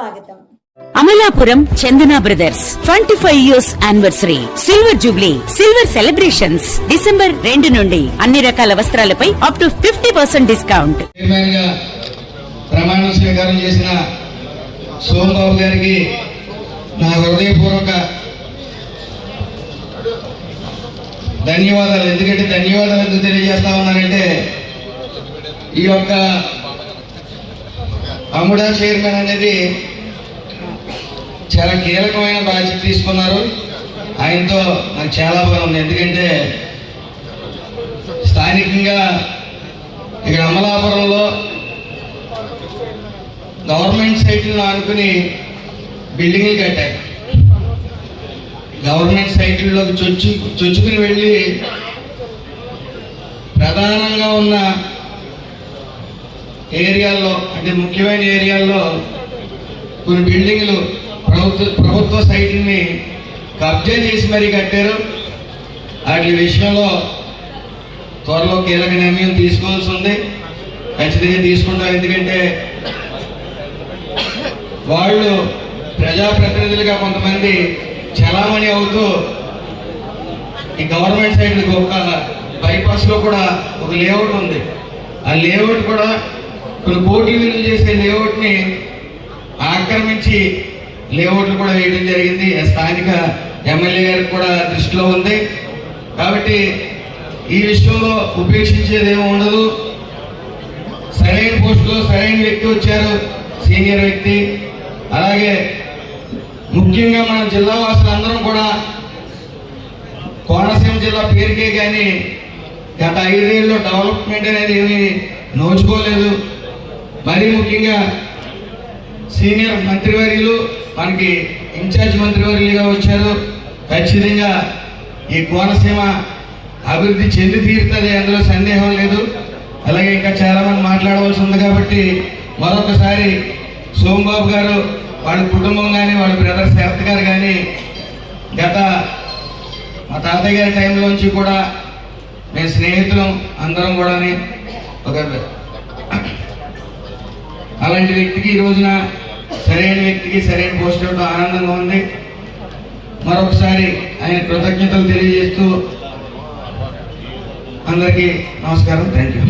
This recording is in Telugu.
స్వాగతం. Amalapuram Chandana brothers twenty five years anniversary silver jubilee silver celebrations December రెండు నుండి అన్ని రకాల వస్త్రాలపై up to fifty percent discount ప్రమాణ స్వీకారం చేసిన సోమబాబు గారికి నా హృదయపూర్వక ధన్యవాదాలు. ఎందుకంటే ధన్యవాదాలు ఎందుకు తెలియజేస్తా ఉన్నానంటే ఈ యొక్క అముడా చైర్మన్ అనేది చాలా కీలకమైన బాధ్యత తీసుకున్నారు. ఆయనతో నాకు చాలా బాగుంది ఉంది. ఎందుకంటే స్థానికంగా ఇక్కడ అమలాపురంలో గవర్నమెంట్ సైట్లను ఆనుకుని బిల్డింగ్లు కట్టారు గవర్నమెంట్ సైట్లలోకి చొచ్చు చొచ్చుకుని వెళ్ళి ప్రధానంగా ఉన్న ఏరియాల్లో అంటే ముఖ్యమైన ఏరియాల్లో కొన్ని బిల్డింగ్లు ప్రభుత్వ ప్రభుత్వ సైట్ని కబ్జా చేసి మరీ కట్టారు. వాటి విషయంలో త్వరలో కీలక నిర్ణయం తీసుకోవాల్సి ఉంది. ఖచ్చితంగా తీసుకుంటాం. ఎందుకంటే వాళ్ళు ప్రజాప్రతినిధులుగా కొంతమంది చలామణి అవుతూ ఈ గవర్నమెంట్ సైడ్ ఒక బైపాస్లో కూడా ఒక లేఅవుట్ ఉంది. ఆ లేఅవుట్ కూడా కొన్ని పోటీ విలువ చేసే లేఅవుట్ని ఆక్రమించి లేఅవుట్లు కూడా వేయడం జరిగింది. స్థానిక ఎమ్మెల్యే గారికి కూడా దృష్టిలో ఉంది. కాబట్టి ఈ విషయంలో ఉపేక్షించేది ఏమి ఉండదు. సరైన పోస్టులో సరైన వ్యక్తి వచ్చారు. సీనియర్ వ్యక్తి. అలాగే ముఖ్యంగా మన జిల్లా వాసులందరం కూడా కోనసీమ జిల్లా పేరుకే కానీ గత ఐదేళ్ళలో డెవలప్మెంట్ అనేది ఏమీ నోచుకోలేదు. మరీ ముఖ్యంగా సీనియర్ మంత్రివర్యులు మనకి ఇన్ఛార్జ్ మంత్రివర్యులుగా వచ్చారు. ఖచ్చితంగా ఈ కోనసీమ అభివృద్ధి చెంది తీరుతుంది అందులో సందేహం లేదు. అలాగే ఇంకా చాలామంది మాట్లాడవలసి ఉంది కాబట్టి మరొకసారి సోమబాబు గారు వాళ్ళ కుటుంబం కానీ వాళ్ళ బ్రదర్ శరత్ గారు కానీ గత మా తాతయ్య గారి టైంలోంచి కూడా మేము స్నేహితులం అందరం కూడా ఒక అలాంటి వ్యక్తికి ఈ రోజున సరైన వ్యక్తికి సరైన పోస్ట్ ఇవ్వడం ఆనందంగా ఉంది. మరొకసారి ఆయన కృతజ్ఞతలు తెలియజేస్తూ అందరికీ నమస్కారం. Thank you